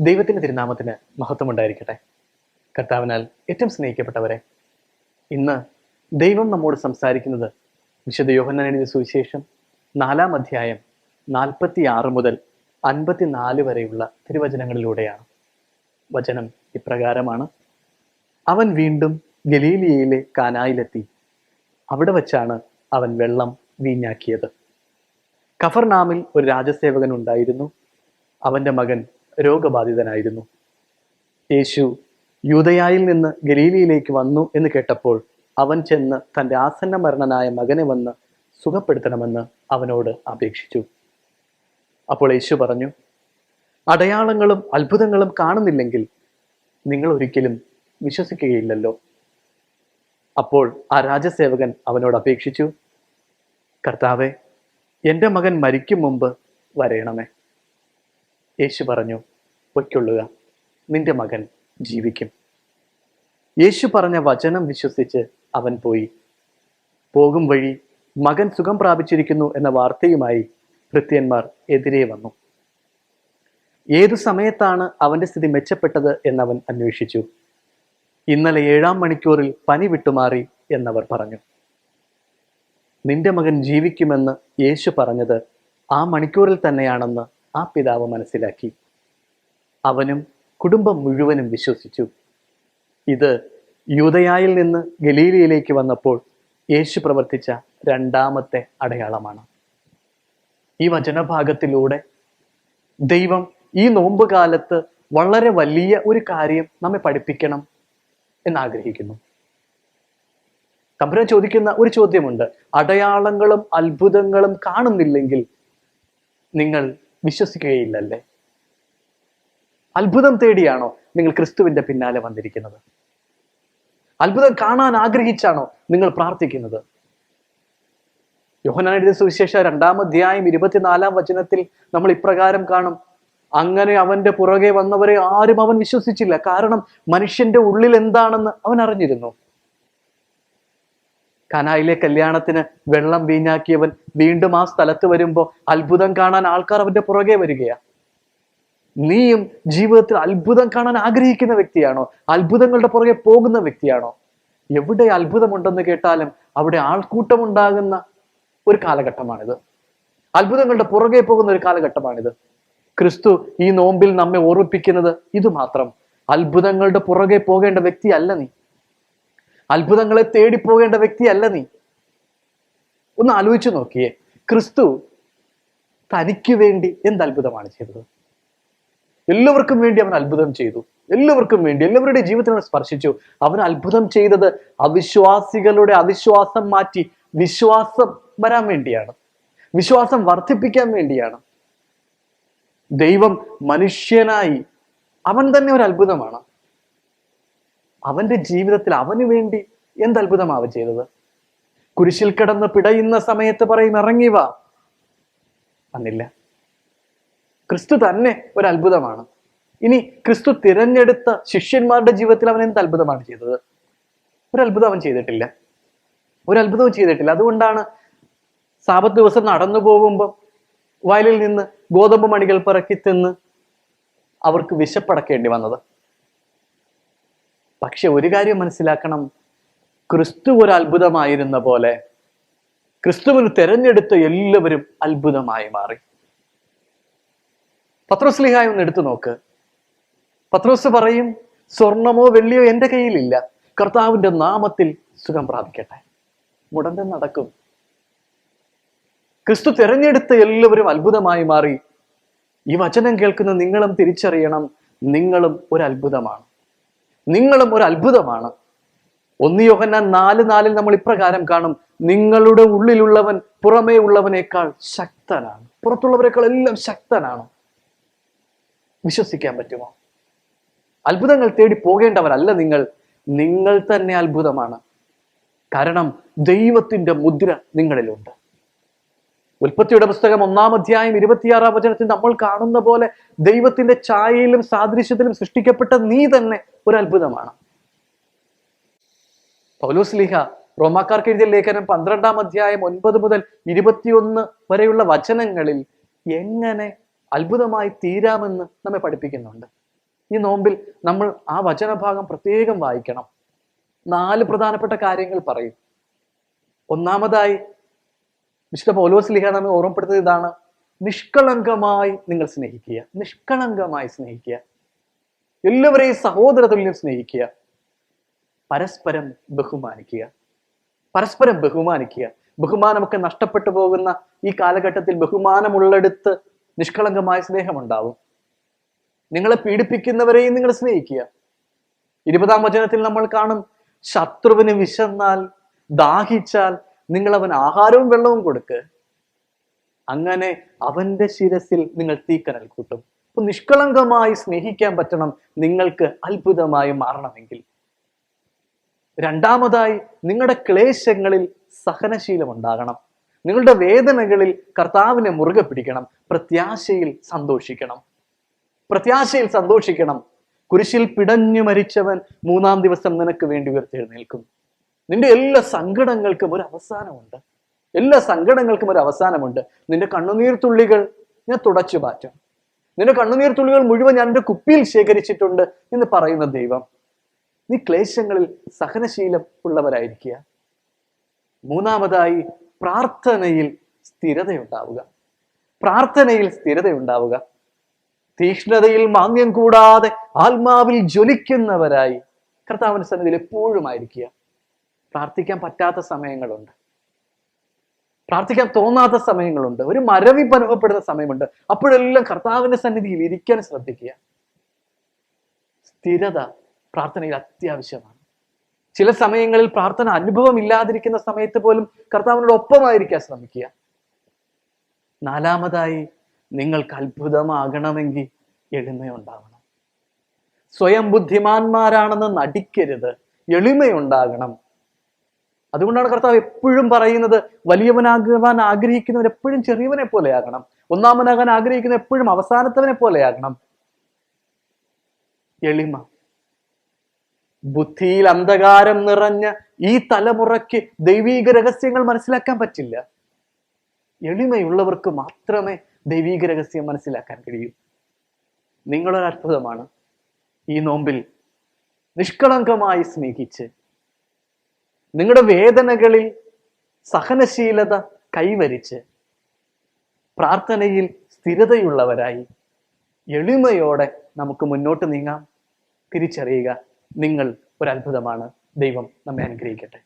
ദൈവത്തിന്റെ തിരുനാമത്തിന് മഹത്വം ഉണ്ടായിരിക്കട്ടെ കർത്താവിനാൽ ഏറ്റവും സ്നേഹിക്കപ്പെട്ടവരെ ഇന്ന് ദൈവം നമ്മോട് സംസാരിക്കുന്നത് വിശുദ്ധ യോഹന്നാനെഴുതിയ സുവിശേഷം നാലാം അധ്യായം നാൽപ്പത്തി ആറ് മുതൽ അൻപത്തിനാല് വരെയുള്ള തിരുവചനങ്ങളിലൂടെയാണ്. വചനം ഇപ്രകാരമാണ്. അവൻ വീണ്ടും ഗലീലിയയിലെ കാനായിലെത്തി. അവിടെ വച്ചാണ് അവൻ വെള്ളം വീഞ്ഞാക്കിയത്. കഫർനാമിൽ ഒരു രാജസേവകൻ ഉണ്ടായിരുന്നു. അവന്റെ മകൻ രോഗബാധിതനായിരുന്നു. യേശു യൂതയായിൽ നിന്ന് ഗലീലിയിലേക്ക് വന്നു എന്ന് കേട്ടപ്പോൾ അവൻ ചെന്ന് തന്റെ ആസന്ന മരണനായ മകനെ വന്ന് സുഖപ്പെടുത്തണമെന്ന് അവനോട് അപേക്ഷിച്ചു. അപ്പോൾ യേശു പറഞ്ഞു അടയാളങ്ങളും അത്ഭുതങ്ങളും കാണുന്നില്ലെങ്കിൽ നിങ്ങൾ ഒരിക്കലും വിശ്വസിക്കുകയില്ലല്ലോ. അപ്പോൾ ആ രാജസേവകൻ അവനോട് അപേക്ഷിച്ചു കർത്താവെ എന്റെ മകൻ മരിക്കും മുമ്പ് വരയണമേ. യേശു പറഞ്ഞു പൊയ്ക്കൊള്ളുക നിന്റെ മകൻ ജീവിക്കും. യേശു പറഞ്ഞ വചനം വിശ്വസിച്ച് അവൻ പോയി. പോകും വഴി മകൻ സുഖം പ്രാപിച്ചിരിക്കുന്നു എന്ന വാർത്തയുമായി ഭൃത്യന്മാർ എതിരെ വന്നു. ഏതു സമയത്താണ് അവന്റെ സ്ഥിതി മെച്ചപ്പെട്ടത് എന്നവൻ അന്വേഷിച്ചു. ഇന്നലെ ഏഴാം മണിക്കൂറിൽ പനി വിട്ടുമാറി എന്നവർ പറഞ്ഞു. നിന്റെ മകൻ ജീവിക്കുമെന്ന് യേശു പറഞ്ഞത് ആ മണിക്കൂറിൽ തന്നെയാണെന്ന് ആ പിതാവ് മനസ്സിലാക്കി. അവനും കുടുംബം മുഴുവനും വിശ്വസിച്ചു. ഇത് യൂതയായിൽ നിന്ന് ഗലീലിയിലേക്ക് വന്നപ്പോൾ യേശു പ്രവർത്തിച്ച രണ്ടാമത്തെ അടയാളമാണ്. ഈ വചനഭാഗത്തിലൂടെ ദൈവം ഈ നോമ്പ് കാലത്ത് വളരെ വലിയ ഒരു കാര്യം നമ്മെ പഠിപ്പിക്കണം എന്നാഗ്രഹിക്കുന്നു. തമ്പുരാൻ ചോദിക്കുന്ന ഒരു ചോദ്യമുണ്ട്. അടയാളങ്ങളും അത്ഭുതങ്ങളും കാണുന്നില്ലെങ്കിൽ നിങ്ങൾ വിശ്വസിക്കുകയില്ലല്ലേ? അത്ഭുതം തേടിയാണോ നിങ്ങൾ ക്രിസ്തുവിന്റെ പിന്നാലെ വന്നിരിക്കുന്നത്? അത്ഭുതം കാണാൻ ആഗ്രഹിച്ചാണോ നിങ്ങൾ പ്രാർത്ഥിക്കുന്നത്? യോഹനാനെഴുതിയ സുവിശേഷ രണ്ടാം അധ്യായം ഇരുപത്തിനാലാം വചനത്തിൽ നമ്മൾ ഇപ്രകാരം കാണും. അങ്ങനെ അവന്റെ പുറകെ വന്നവരെ ആരും അവൻ വിശ്വസിച്ചില്ല. കാരണം മനുഷ്യന്റെ ഉള്ളിൽ എന്താണെന്ന് അവൻ അറിഞ്ഞിരുന്നു. കനായിലെ കല്യാണത്തിന് വെള്ളം വീഞ്ഞാക്കിയവൻ വീണ്ടും ആ സ്ഥലത്ത് വരുമ്പോൾ അത്ഭുതം കാണാൻ ആൾക്കാർ അവന്റെ പുറകെ വരികയാ. നീയും ജീവിതത്തിൽ അത്ഭുതം കാണാൻ ആഗ്രഹിക്കുന്ന വ്യക്തിയാണോ? അത്ഭുതങ്ങളുടെ പുറകെ പോകുന്ന വ്യക്തിയാണോ? എവിടെ അത്ഭുതമുണ്ടെന്ന് കേട്ടാലും അവിടെ ആൾക്കൂട്ടം ഉണ്ടാകുന്ന ഒരു കാലഘട്ടമാണിത്. അത്ഭുതങ്ങളുടെ പുറകെ പോകുന്ന ഒരു കാലഘട്ടമാണിത്. ക്രിസ്തു ഈ നോമ്പിൽ നമ്മെ ഓർമ്മിപ്പിക്കുന്നത് ഇത് മാത്രം അത്ഭുതങ്ങളുടെ പുറകെ പോകേണ്ട വ്യക്തിയല്ല നീ. അത്ഭുതങ്ങളെ തേടി പോകേണ്ട വ്യക്തിയല്ല നീ. ഒന്ന് ആലോചിച്ചു നോക്കിയേ. ക്രിസ്തു തനിക്ക് വേണ്ടി എന്ത് അത്ഭുതമാണ് ചെയ്തത്? എല്ലാവർക്കും വേണ്ടി അവൻ അത്ഭുതം ചെയ്തു. എല്ലാവർക്കും വേണ്ടി എല്ലാവരുടെ ജീവിതത്തിൽ അവൻ സ്പർശിച്ചു. അവൻ അത്ഭുതം ചെയ്തത് അവിശ്വാസികളുടെ അവിശ്വാസം മാറ്റി വിശ്വാസം വരാൻ വേണ്ടിയാണ്. വിശ്വാസം വർദ്ധിപ്പിക്കാൻ വേണ്ടിയാണ്. ദൈവം മനുഷ്യനായി അവൻ തന്നെ ഒരു അത്ഭുതമാണ്. അവന്റെ ജീവിതത്തിൽ അവന് വേണ്ടി എന്ത് അത്ഭുതമാവ ചെയ്തത്? കുരിശിൽ കിടന്ന് പിടയുന്ന സമയത്ത് പറയും ഇറങ്ങി വാ. അന്നില്ല ക്രിസ്തു തന്നെ ഒരു അത്ഭുതമാണ് ഇനി ക്രിസ്തു തിരഞ്ഞെടുത്ത ശിഷ്യന്മാരുടെ ജീവിതത്തിൽ അവൻ എന്ത് അത്ഭുതമാണ് ചെയ്തത്? ഒരു അത്ഭുതം അവൻ ചെയ്തിട്ടില്ല. ഒരു അത്ഭുതവും ചെയ്തിട്ടില്ല. അതുകൊണ്ടാണ് സാപത്ത് ദിവസം നടന്നു പോകുമ്പോൾ വയലിൽ നിന്ന് ഗോതമ്പ് മണികൾ പിറക്കി തിന്ന് അവർക്ക് വിശപ്പടക്കേണ്ടി വന്നത്. പക്ഷെ ഒരു കാര്യം മനസ്സിലാക്കണം. ക്രിസ്തു ഒരു അത്ഭുതമായിരുന്ന പോലെ ക്രിസ്തുവിന് തെരഞ്ഞെടുത്ത എല്ലാവരും അത്ഭുതമായി മാറി. പത്രോസ്ലിഹായ ഒന്ന് എടുത്തു നോക്ക്. പത്രോസ് പറയും സ്വർണമോ വെള്ളിയോ എന്റെ കയ്യിലില്ല. കർത്താവിന്റെ നാമത്തിൽ സുഖം പ്രാപിക്കട്ടെ. മുടന്ത് നടക്കും. ക്രിസ്തു തിരഞ്ഞെടുത്ത എല്ലാവരും അത്ഭുതമായി മാറി. ഈ വചനം കേൾക്കുന്ന നിങ്ങളും തിരിച്ചറിയണം നിങ്ങളും ഒരു അത്ഭുതമാണ്. നിങ്ങളും ഒരു അത്ഭുതമാണ്. ഒന്ന് യോഹന്നാൻ നാല് നാലിൽ നമ്മൾ ഇപ്രകാരം കാണും. നിങ്ങളുടെ ഉള്ളിലുള്ളവൻ പുറമേ ഉള്ളവനേക്കാൾ ശക്തനാണ്. പുറത്തുള്ളവരെക്കാൾ എല്ലാം ശക്തനാണ്. വിശ്വസിക്കാൻ പറ്റുമോ? അത്ഭുതങ്ങൾ തേടി പോകേണ്ടവരല്ല നിങ്ങൾ. നിങ്ങൾ തന്നെ അത്ഭുതമാണ്. കാരണം ദൈവത്തിന്റെ മുദ്ര നിങ്ങളിലുണ്ട്. ഉൽപ്പത്തിയുടെ പുസ്തകം ഒന്നാം അധ്യായം ഇരുപത്തിയാറാം വചനത്തിൽ നമ്മൾ കാണുന്ന പോലെ ദൈവത്തിന്റെ ഛായയിലും സാദൃശ്യത്തിലും സൃഷ്ടിക്കപ്പെട്ട നീ തന്നെ ഒരു അത്ഭുതമാണ്. പൗലോസ് ലീഹ റോമാക്കാർക്ക് എഴുതിയ ലേഖനം പന്ത്രണ്ടാം അധ്യായം ഒൻപത് മുതൽ ഇരുപത്തിയൊന്ന് വരെയുള്ള വചനങ്ങളിൽ എങ്ങനെ അത്ഭുതമായി തീരാമെന്ന് നമ്മെ പഠിപ്പിക്കുന്നുണ്ട്. ഈ നോമ്പിൽ നമ്മൾ ആ വചനഭാഗം പ്രത്യേകം വായിക്കണം. നാല് പ്രധാനപ്പെട്ട കാര്യങ്ങൾ പറയും. ഒന്നാമതായി വിശുദ്ധ പോലോസ് ലിഹ നമ്മെ ഓർമ്മപ്പെടുത്തുന്നത് ഇതാണ്. നിഷ്കളങ്കമായി നിങ്ങൾ സ്നേഹിക്കുക. നിഷ്കളങ്കമായി സ്നേഹിക്കുക. എല്ലാവരെയും സഹോദരത്തുല്യം സ്നേഹിക്കുക. പരസ്പരം ബഹുമാനിക്കുക. പരസ്പരം ബഹുമാനിക്കുക. ബഹുമാനമൊക്കെ നഷ്ടപ്പെട്ടു പോകുന്ന ഈ കാലഘട്ടത്തിൽ ബഹുമാനമുള്ളെടുത്ത് നിഷ്കളങ്കമായ സ്നേഹമുണ്ടാവും. നിങ്ങളെ പീഡിപ്പിക്കുന്നവരെയും നിങ്ങൾ സ്നേഹിക്കുക. ഇരുപതാം വചനത്തിൽ നമ്മൾ കാണും ശത്രുവിന് വിശന്നാൽ ദാഹിച്ചാൽ നിങ്ങൾ അവൻ ആഹാരവും വെള്ളവും കൊടുക്ക്. അങ്ങനെ അവന്റെ ശിരസിൽ നിങ്ങൾ തീക്കനൽ കൂട്ടും. അപ്പൊ നിഷ്കളങ്കമായി സ്നേഹിക്കാൻ പറ്റണം നിങ്ങൾക്ക് അത്ഭുതമായി മാറണമെങ്കിൽ. രണ്ടാമതായി നിങ്ങളുടെ ക്ലേശങ്ങളിൽ സഹനശീലം ഉണ്ടാകണം. നിങ്ങളുടെ വേദനകളിൽ കർത്താവിനെ മുറുകെ പിടിക്കണം. പ്രത്യാശയിൽ സന്തോഷിക്കണം. പ്രത്യാശയിൽ സന്തോഷിക്കണം. കുരിശിൽ പിടഞ്ഞു മരിച്ചവൻ മൂന്നാം ദിവസം നിനക്ക് വേണ്ടി ഉയർത്തെഴുന്നേൽക്കും. നിന്റെ എല്ലാ സങ്കടങ്ങൾക്കും ഒരു അവസാനമുണ്ട്. എല്ലാ സങ്കടങ്ങൾക്കും ഒരു അവസാനമുണ്ട്. നിന്റെ കണ്ണുനീർ തുള്ളികൾ ഞാൻ തുടച്ചു മാറ്റും. നിന്റെ കണ്ണുനീർ തുള്ളികൾ മുഴുവൻ ഞാൻ എന്റെ കുപ്പിയിൽ ശേഖരിച്ചിട്ടുണ്ട് എന്ന് പറയുന്ന ദൈവം. നീ ക്ലേശങ്ങളിൽ സഹനശീലം ഉള്ളവരായിരിക്കുക. മൂന്നാമതായി പ്രാർത്ഥനയിൽ സ്ഥിരതയുണ്ടാവുക. പ്രാർത്ഥനയിൽ സ്ഥിരതയുണ്ടാവുക. തീക്ഷ്ണതയിൽ മാന്യം കൂടാതെ ആത്മാവിൽ ജ്വലിക്കുന്നവരായി കർത്താവിന്റെ സന്നിധിയിൽ എപ്പോഴും ആയിരിക്കുക. പ്രാർത്ഥിക്കാൻ പറ്റാത്ത സമയങ്ങളുണ്ട്. പ്രാർത്ഥിക്കാൻ തോന്നാത്ത സമയങ്ങളുണ്ട്. ഒരു മരവിപ്പ് അനുഭവപ്പെടുന്ന സമയമുണ്ട്. അപ്പോഴെല്ലാം കർത്താവിന്റെ സന്നിധിയിൽ ഇരിക്കാൻ ശ്രദ്ധിക്കുക. സ്ഥിരത പ്രാർത്ഥനയിൽ അത്യാവശ്യമാണ്. ചില സമയങ്ങളിൽ പ്രാർത്ഥന അനുഭവം ഇല്ലാതിരിക്കുന്ന സമയത്ത് പോലും കർത്താവിനോട് ഒപ്പമായിരിക്കാൻ ശ്രമിക്കുക. നാലാമതായി നിങ്ങൾക്ക് അത്ഭുതമാകണമെങ്കിൽ എളിമയുണ്ടാവണം. സ്വയം ബുദ്ധിമാന്മാരാണെന്ന് നടിക്കരുത്. എളിമയുണ്ടാകണം. അതുകൊണ്ടാണ് കർത്താവ് എപ്പോഴും പറയുന്നത് വലിയവനാകുവാൻ ആഗ്രഹിക്കുന്നവൻ എപ്പോഴും ചെറിയവനെ പോലെയാകണം ഒന്നാമനാകാൻ ആഗ്രഹിക്കുന്ന എപ്പോഴും അവസാനത്തവനെ പോലെയാകണം എളിമ. ബുദ്ധിയിൽ അന്ധകാരം നിറഞ്ഞ ഈ തലമുറയ്ക്ക് ദൈവീക രഹസ്യങ്ങൾ മനസ്സിലാക്കാൻ പറ്റില്ല. എളിമയുള്ളവർക്ക് മാത്രമേ ദൈവീക രഹസ്യം മനസ്സിലാക്കാൻ കഴിയൂ. നിങ്ങളൊരു അത്ഭുതമാണ് ഈ നോമ്പിൽ നിഷ്കളങ്കമായി സ്നേഹിച്ച് നിങ്ങളുടെ വേദനകളിൽ സഹനശീലത കൈവരിച്ച് പ്രാർത്ഥനയിൽ സ്ഥിരതയുള്ളവരായി എളിമയോടെ നമുക്ക് മുന്നോട്ട് നീങ്ങാം. തിരിച്ചറിയുക നിങ്ങൾ ഒരു അത്ഭുതമാണ്. ദൈവം നമ്മെ അനുഗ്രഹിക്കട്ടെ.